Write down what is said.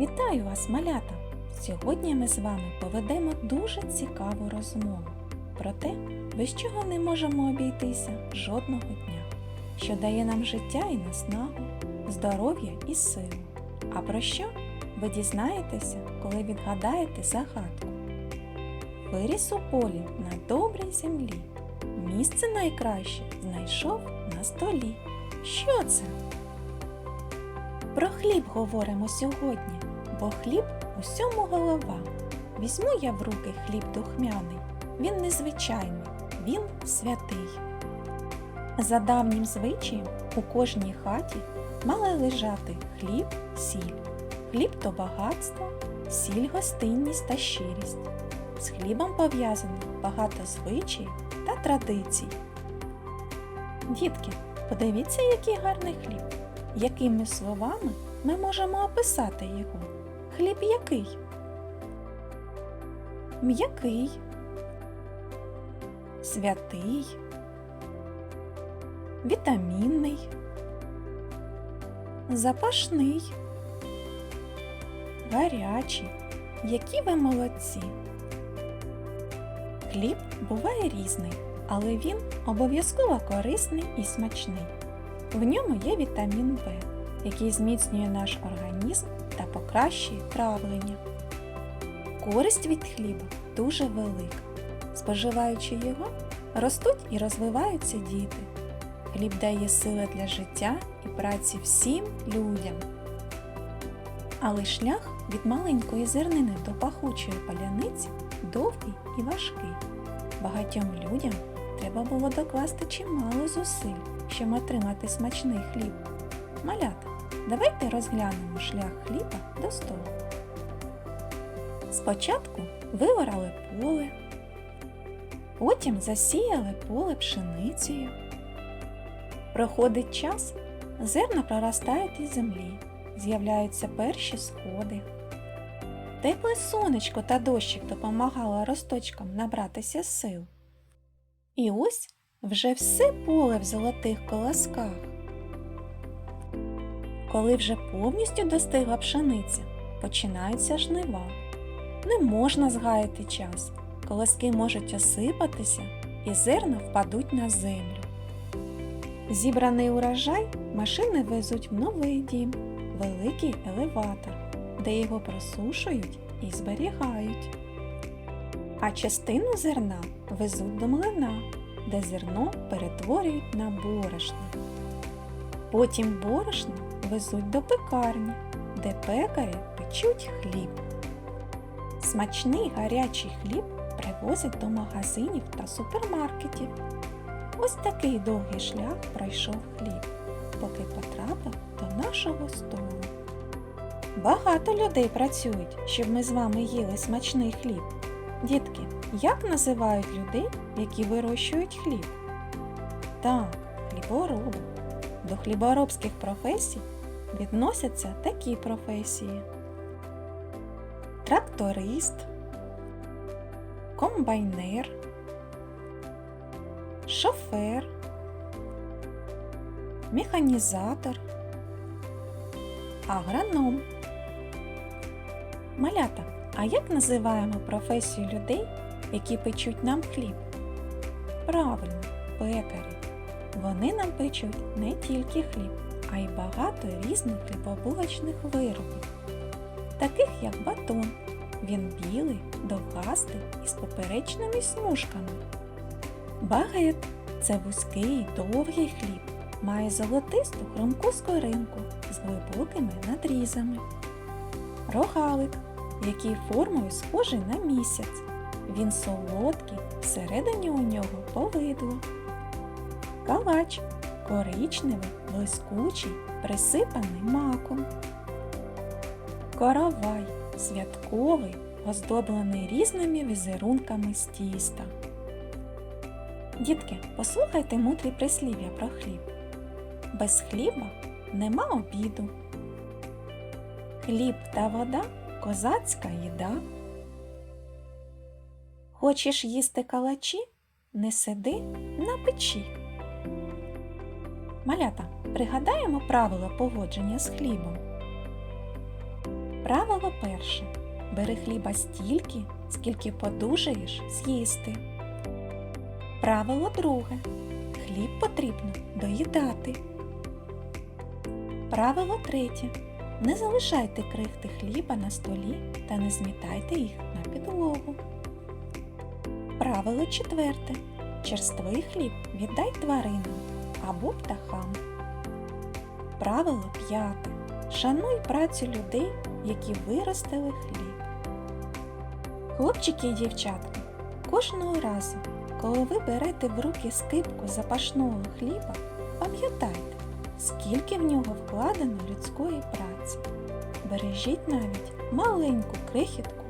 Вітаю вас, малята! Сьогодні ми з вами поведемо дуже цікаву розмову про те, без чого не можемо обійтися жодного дня, що дає нам життя і наснагу, здоров'я і силу. А про що ви дізнаєтеся, коли відгадаєте загадку? Виріс у полі на добрій землі. Місце найкраще знайшов на столі. Що це? Про хліб говоримо сьогодні, бо хліб усьому голова. Візьму я в руки хліб духмяний, він незвичайний, він святий. За давнім звичаєм у кожній хаті мали лежати хліб, сіль. Хліб то багатство, сіль гостинність та щирість. З хлібом пов'язано багато звичаїв та традицій. Дітки, подивіться, який гарний хліб. Якими словами ми можемо описати його? Хліб який? М'який, святий, вітамінний, запашний, гарячий. Які ви молодці! Хліб буває різний, але він обов'язково корисний і смачний. В ньому є вітамін В, який зміцнює наш організм та покращує травлення. Користь від хліба дуже велика. Споживаючи його, ростуть і розвиваються діти. Хліб дає сили для життя і праці всім людям. Але шлях від маленької зернини до пахучої паляниці довгий і важкий. Багатьом людям треба було докласти чимало зусиль, щоб отримати смачний хліб. Малята, давайте розглянемо шлях хліба до столу. Спочатку виворали поле, потім засіяли поле пшеницею. Проходить час, зерна проростають із землі, з'являються перші сходи. Тепле сонечко та дощик допомагало росточкам набратися сил. І ось вже все поле в золотих колосках. Коли вже повністю достигла пшениця, починаються жнива. Не можна згаяти час, колоски можуть осипатися і зерна впадуть на землю. Зібраний урожай машини везуть в новий дім, великий елеватор, де його просушують і зберігають. А частину зерна везуть до млина, де зерно перетворюють на борошно. Потім борошно везуть до пекарні, де пекарі печуть хліб. Смачний гарячий хліб привозять до магазинів та супермаркетів. Ось такий довгий шлях пройшов хліб, поки потрапив до нашого столу. Багато людей працюють, щоб ми з вами їли смачний хліб. Дітки, як називають людей, які вирощують хліб? Так, хлібороби. До хліборобських професій відносяться такі професії: тракторист, комбайнер, шофер, механізатор, агроном. Малята, а як називаємо професію людей, які печуть нам хліб? Правильно, пекарі. Вони нам печуть не тільки хліб, а й багато різних хлібобулочних виробів, таких як батон. Він білий, довгастий і з поперечними смужками. Багет це вузький довгий хліб, має золотисту хрумку скоринку з глибокими надрізами. Рогалик, який формою схожий на місяць. Він солодкий, всередині у нього повидло. Калач коричневий, блискучий, присипаний маком. Коровай святковий, оздоблений різними візерунками з тіста. Дітки, послухайте мудрі прислів'я про хліб. Без хліба нема обіду. Хліб та вода козацька їда. Хочеш їсти калачі? Не сиди на печі. Малята, пригадаємо правила поводження з хлібом. Правило перше. Бери хліба стільки, скільки подужаєш з'їсти. Правило друге. Хліб потрібно доїдати. Правило третє. Не залишайте крихти хліба на столі та не змітайте їх на підлогу. Правило четверте. Черствий хліб віддай тваринам або птахам. Правило п'яте. Шануй працю людей, які виростили хліб. Хлопчики і дівчатка, кожного разу, коли ви берете в руки скипку запашного хліба, пам'ятайте, скільки в нього вкладено людської праці. Бережіть навіть маленьку крихітку